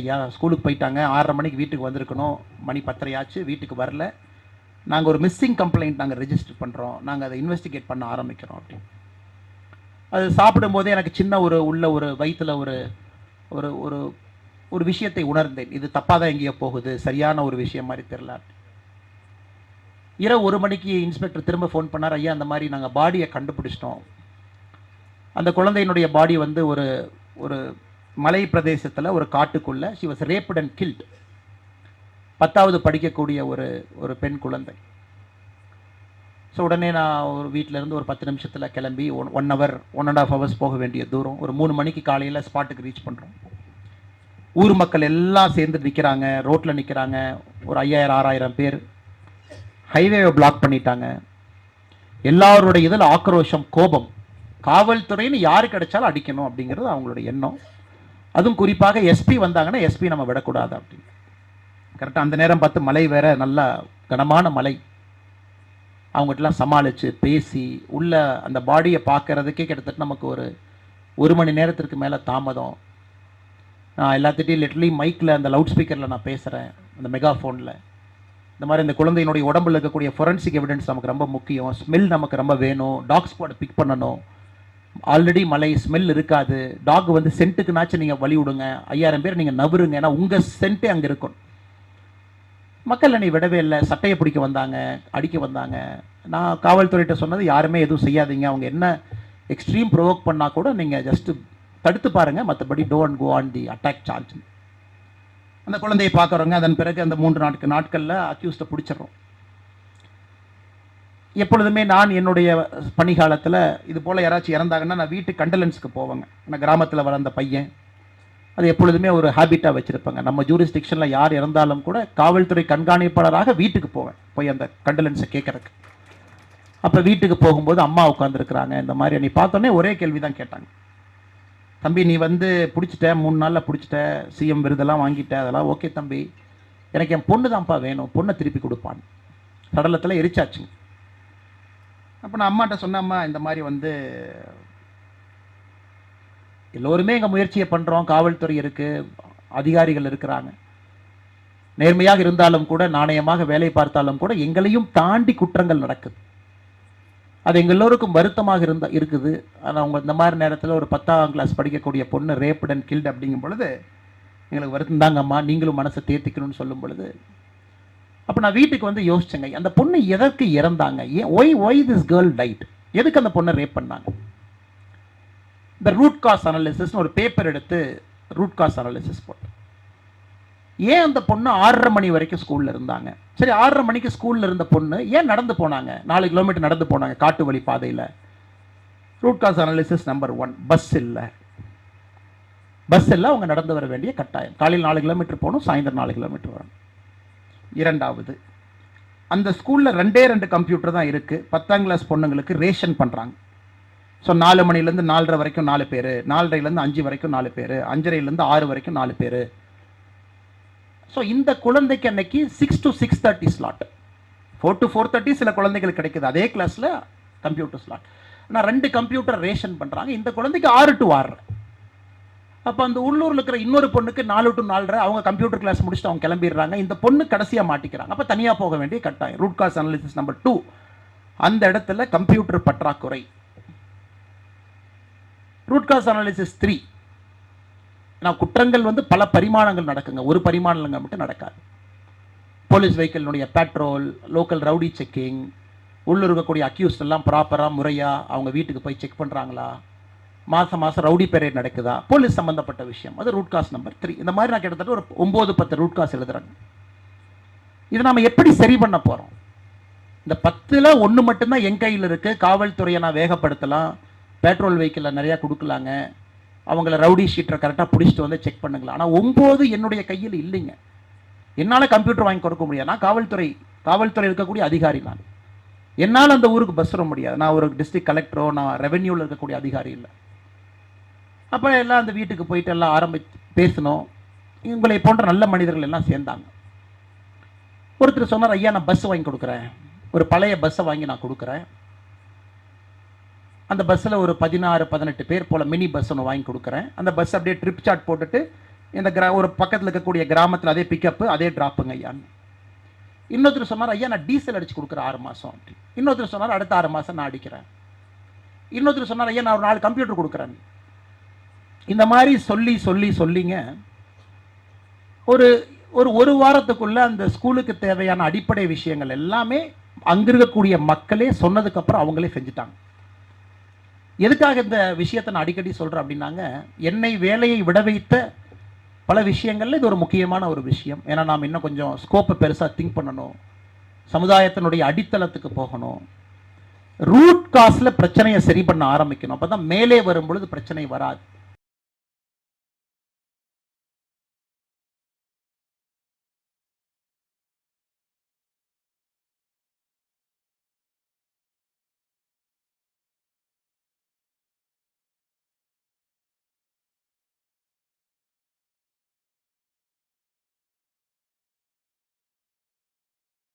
ஐயா ஸ்கூலுக்கு போயிட்டாங்க. ஆறரை மணிக்கு வீட்டுக்கு வந்திருக்கணும். மணி பத்தரையாச்சு வீட்டுக்கு வரல. நாங்கள் ஒரு மிஸ்ஸிங் கம்ப்ளைண்ட் நாங்கள் ரெஜிஸ்டர் பண்ணுறோம் நாங்கள் அதை இன்வெஸ்டிகேட் பண்ண ஆரம்பிக்கிறோம் அப்படின்னு அது சாப்பிடும்போதே எனக்கு சின்ன ஒரு உள்ள ஒரு வயிற்றில் ஒரு ஒரு ஒரு ஒரு விஷயத்தை உணர்ந்தேன். இது தப்பாக தான் எங்கேயோ போகுது. சரியான ஒரு விஷயம் மாதிரி தெரில இரவு ஒரு மணிக்கு இன்ஸ்பெக்டர் திரும்ப ஃபோன் பண்ணார். ஐயா அந்த மாதிரி நாங்கள் பாடியை கண்டுபிடிச்சிட்டோம். அந்த குழந்தையினுடைய பாடி வந்து ஒரு ஒரு மலை பிரதேசத்தில் ஒரு காட்டுக்குள்ள she was raped and killed பத்தாவது படிக்கக்கூடிய ஒரு ஒரு பெண் குழந்தை. ஸோ உடனே நான் ஒரு வீட்டிலேருந்து இருந்து ஒரு பத்து நிமிஷத்தில் கிளம்பி one one hour one and half hours போக வேண்டிய தூரம். ஒரு மூணு மணிக்கு காலையில் ஸ்பாட்டுக்கு ரீச் பண்ணுறோம் ஊர் மக்கள் எல்லாம் சேர்ந்து நிற்கிறாங்க ரோட்டில் நிற்கிறாங்க ஒரு ஐயாயிரம் ஆறாயிரம் பேர். ஹைவேவை பிளாக் பண்ணிட்டாங்க. எல்லாருடைய இதில் ஆக்ரோஷம் கோபம். காவல்துறைன்னு யாரு கிடைச்சாலும் அடிக்கணும் அப்படிங்கிறது அவங்களுடைய எண்ணம். அதுவும் குறிப்பாக எஸ்பி வந்தாங்கன்னா எஸ்பி நம்ம விடக்கூடாது அப்படின்னு கரெக்டாக அந்த நேரம் பார்த்து மலை வேற நல்லா கனமான மலை அவங்ககிட்டலாம் சமாளித்து பேசி உள்ள அந்த பாடியை பார்க்கறதுக்கே கிட்டத்தட்ட நமக்கு ஒரு ஒரு மணி நேரத்திற்கு மேலே தாமதம். நான் எல்லாத்திட்டையும் லிட்டலி மைக்கில் அந்த லவுட் ஸ்பீக்கரில் நான் பேசுகிறேன் அந்த மெகா ஃபோனில் இந்த மாதிரி இந்த குழந்தையினுடைய உடம்புல இருக்கக்கூடிய ஃபொரன்சிக் எவிடன்ஸ் நமக்கு ரொம்ப முக்கியம். ஸ்மெல் நமக்கு ரொம்ப வேணும். டாக் ஸ்குவாட் பிக் பண்ணணும். ஆல்ரெடி மலை ஸ்மெல் இருக்காது. டாக் வந்து சென்ட்டுக்குனாச்சும் நீங்கள் வழி விடுங்க. ஐயாயிரம் பேர் நீங்கள் நவருங்க ஏன்னா உங்கள் சென்ட்டே அங்கே இருக்கும். மக்கள் என்னை விடவே இல்லை. சட்டையை பிடிக்க வந்தாங்க அடிக்க வந்தாங்க. நான் காவல்துறையிட்ட சொன்னது யாருமே எதுவும் செய்யாதீங்க. அவங்க என்ன எக்ஸ்ட்ரீம் ப்ரொவோக் பண்ணால் கூட நீங்கள் ஜஸ்ட்டு தடுத்து பாருங்கள் மற்றபடி don't go on the attack charge அந்த குழந்தையை பார்க்குறவங்க அதன் பிறகு அந்த மூன்று நாட்கள் நாட்களில் அக்யூஸ்ட்டை பிடிச்சிடுறோம். எப்பொழுதுமே நான் என்னுடைய பணிகாலத்தில் இது போல் யாராச்சும் இறந்தாங்கன்னா நான் வீட்டு கண்டலன்ஸுக்கு போவேங்க. நான் கிராமத்தில் வளர்ந்த பையன். அது எப்பொழுதுமே ஒரு ஹேபிட்டாக வச்சுருப்பாங்க. நம்ம ஜூரிஸ்டிக்ஷனில் யார் இறந்தாலும் கூட காவல்துறை கண்காணிப்பாளராக வீட்டுக்கு போவேன். போய் அந்த கண்டலன்ஸை கேட்கறதுக்கு அப்போ வீட்டுக்கு போகும்போது அம்மா உட்காந்துருக்குறாங்க இந்த மாதிரி நீ பார்த்தோன்னே ஒரே கேள்வி தான் கேட்டாங்க. தம்பி நீ வந்து பிடிச்சிட்ட? மூணு நாளில் பிடிச்சிட்ட? சிஎம் விருதெல்லாம் வாங்கிட்ட? அதெல்லாம் ஓகே தம்பி. எனக்கு என் பொண்ணு தான்ப்பா வேணும். பொண்ணை திருப்பி கொடுப்பான் சடலத்தில் எரிச்சாச்சுங்க. அப்போ நான் அம்மாட்ட சொன்னம்மா இந்த மாதிரி வந்து எல்லோருமே எங்கள் முயற்சியை பண்ணுறோம் காவல்துறை இருக்குது அதிகாரிகள் இருக்கிறாங்க. நேர்மையாக இருந்தாலும் கூட நாணயமாக வேலை பார்த்தாலும் கூட எங்களையும் தாண்டி குற்றங்கள் நடக்குது. அது எங்கள் எல்லோருக்கும் வருத்தமாக இருந்த இருக்குது. ஆனால் அவங்க இந்த மாதிரி நேரத்தில் ஒரு பத்தாம் கிளாஸ் படிக்கக்கூடிய பொண்ணு ரேப்ட் அண்ட் கில்ட் அப்படிங்கும் பொழுது எங்களுக்கு வருத்தம் தாங்கம்மா. நீங்களும் மனசை தேர்த்திக்கணும்னு சொல்லும் பொழுது அப்போ நான் வீட்டுக்கு வந்து யோசிச்சேங்க அந்த பொண்ணு எதற்கு இறந்தாங்க? ஏன் why why this girl died எதுக்கு அந்த பொண்ணை ரேப் பண்ணாங்க? இந்த ரூட் காஸ் அனாலிசிஸ்னு ஒரு பேப்பர் எடுத்து ரூட் காஸ் அனாலிசிஸ் போட்டேன். ஏன் அந்த பொண்ணு ஆறரை மணி வரைக்கும் ஸ்கூலில் இருந்தாங்க? சரி ஆறரை மணிக்கு ஸ்கூலில் இருந்த பொண்ணு ஏன் நடந்து போனாங்க? நாலு கிலோமீட்டர் நடந்து போனாங்க காட்டு வழி பாதையில். Root cause analysis number one bus இல்லை. பஸ் இல்லை அவங்க நடந்து வர வேண்டிய கட்டாயம். காலையில் நாலு கிலோமீட்டர் போகணும் சாயந்தரம் நாலு கிலோமீட்டர் வரணும். இரண்டாவது. அந்த ஸ்கூலில் ரெண்டே ரெண்டு கம்ப்யூட்டர் தான் இருக்குது பத்தாம் கிளாஸ் பொண்ணுங்களுக்கு ரேஷன் பண்ணுறாங்க ஸோ நாலு மணிலேருந்து நாலரை வரைக்கும் நாலு பேர் நாலரைலேருந்து அஞ்சு வரைக்கும் நாலு பேர் அஞ்சரைலேருந்து ஆறு வரைக்கும் நாலு பேர். ஸோ இந்த குழந்தைக்கு அன்னைக்கு six to six thirty slot four to four thirty சில குழந்தைகளுக்கு கிடைக்குது. அதே கிளாஸில் கம்ப்யூட்டர் ஸ்லாட் ஆனால் ரெண்டு கம்ப்யூட்டர் ரேஷன் பண்ணுறாங்க இந்த குழந்தைக்கு ஆறு டு ஆறு. அப்போ அந்த உள்ளூரில் இருக்கிற இன்னொரு பொண்ணுக்கு நாலு டு நாலரை அவங்க கம்ப்யூட்டர் கிளாஸ் முடிச்சுட்டு அவங்க கிளம்பிடுறாங்க. இந்த பொண்ணு கடைசியாக மாட்டிக்கிறாங்க. அப்போ தனியாக போக வேண்டிய கட்டாயம். Root cause analysis number two அந்த இடத்துல கம்ப்யூட்டர் பற்றாக்குறை. ரூட் காஸ் அனாலிசிஸ் த்ரீ நான் குற்றங்கள் வந்து பல பரிமாணங்கள் நடக்குங்க. ஒரு பரிமாணங்கள் மட்டும் நடக்காது. போலீஸ் வெஹிக்கிளினுடைய பெட்ரோல் லோக்கல் ரவுடி செக்கிங் உள்ளே இருக்கக்கூடிய அக்யூஸ்ட் எல்லாம் ப்ராப்பராக முறையாக அவங்க வீட்டுக்கு போய் செக் பண்ணுறாங்களா மாதம் மாதம் ரவுடி பேரேட் நடக்குதா? போலீஸ் சம்மந்தப்பட்ட விஷயம். அது ரூட் காஸ் நம்பர் த்ரீ இந்த மாதிரி நான் கிட்டத்தட்ட ஒரு ஒம்பது பத்து ரூட் காஸ் எழுதுறேங்க இதை நாம் எப்படி சரி பண்ண போகிறோம் இந்த பத்தில் ஒன்று மட்டும்தான் என் கையில் இருக்குது காவல்துறையை நான் வேகப்படுத்தலாம். பெட்ரோல் வெஹிக்கிளில் நிறையா கொடுக்கலாங்க. அவங்கள ரவுடி ஷீட்டரை கரெக்டாக பிடிச்சிட்டு வந்து செக் பண்ணுங்களா ஆனால் ஒம்பது என்னுடைய கையில் இல்லைங்க. என்னால் கம்ப்யூட்டர் வாங்கி கொடுக்க முடியாது. நான் காவல்துறை காவல்துறை இருக்கக்கூடிய அதிகாரி நான். என்னால் அந்த ஊருக்கு பஸ் வர முடியாது. நான் ஒரு டிஸ்ட்ரிக்ட் கலெக்டரோ நான் ரெவென்யூவில் இருக்கக்கூடிய அதிகாரி இல்லை. அப்போ எல்லாம் அந்த வீட்டுக்கு போயிட்டு எல்லாம் ஆரம்பி பேசணும் இவங்களை போன்ற நல்ல மனிதர்கள் எல்லாம் சேர்ந்தாங்க. ஒருத்தர் சொன்னார் ஐயா நான் பஸ் வாங்கி கொடுக்குறேன். ஒரு பழைய பஸ்ஸை வாங்கி நான் கொடுக்குறேன். அந்த பஸ்ஸில் ஒரு பதினாறு பதினெட்டு பேர் போல் மினி பஸ் ஒன்று வாங்கி கொடுக்குறேன். அந்த பஸ் அப்படியே ட்ரிப் சார்ட் போட்டுட்டு இந்த கிரா ஒரு பக்கத்தில் இருக்கக்கூடிய கிராமத்தில் அதே பிக்கப்பு அதே ட்ராப்புங்க ஐயான்னு இன்னொருத்தர் சொன்னார் ஐயா நான் டீசல் அடித்து கொடுக்குறேன் ஆறு மாதம் இன்னொருத்தர் சொன்னார் அடுத்த ஆறு மாதம் நான் அடிக்கிறேன். இன்னொருத்தர் சொன்னார் ஐயா நான் ஒரு நாலு கம்ப்யூட்டர் கொடுக்குறேன். இந்த மாதிரி சொல்லி சொல்லி சொல்லிங்க. ஒரு ஒரு ஒரு வாரத்துக்குள்ள அந்த ஸ்கூலுக்கு தேவையான அடிப்படை விஷயங்கள் எல்லாமே அங்கிருக்கக்கூடிய மக்களே சொன்னதுக்கு அப்புறம் அவங்களே செஞ்சுட்டாங்க. எதுக்காக இந்த விஷயத்தை நான் அடிக்கடி சொல்றேன் அப்படின்னாங்க என்னை வேலையை விட வைத்த பல விஷயங்கள்ல இது ஒரு முக்கியமான ஒரு விஷயம். ஏன்னா நாம் இன்னும் கொஞ்சம் ஸ்கோப்பை பெருசா திங்க் பண்ணணும். சமுதாயத்தினுடைய அடித்தளத்துக்கு போகணும். ரூட் காஸ்ல பிரச்சனையை சரி பண்ண ஆரம்பிக்கணும். அப்பதான் மேலே வரும்பொழுது பிரச்சனை வராது.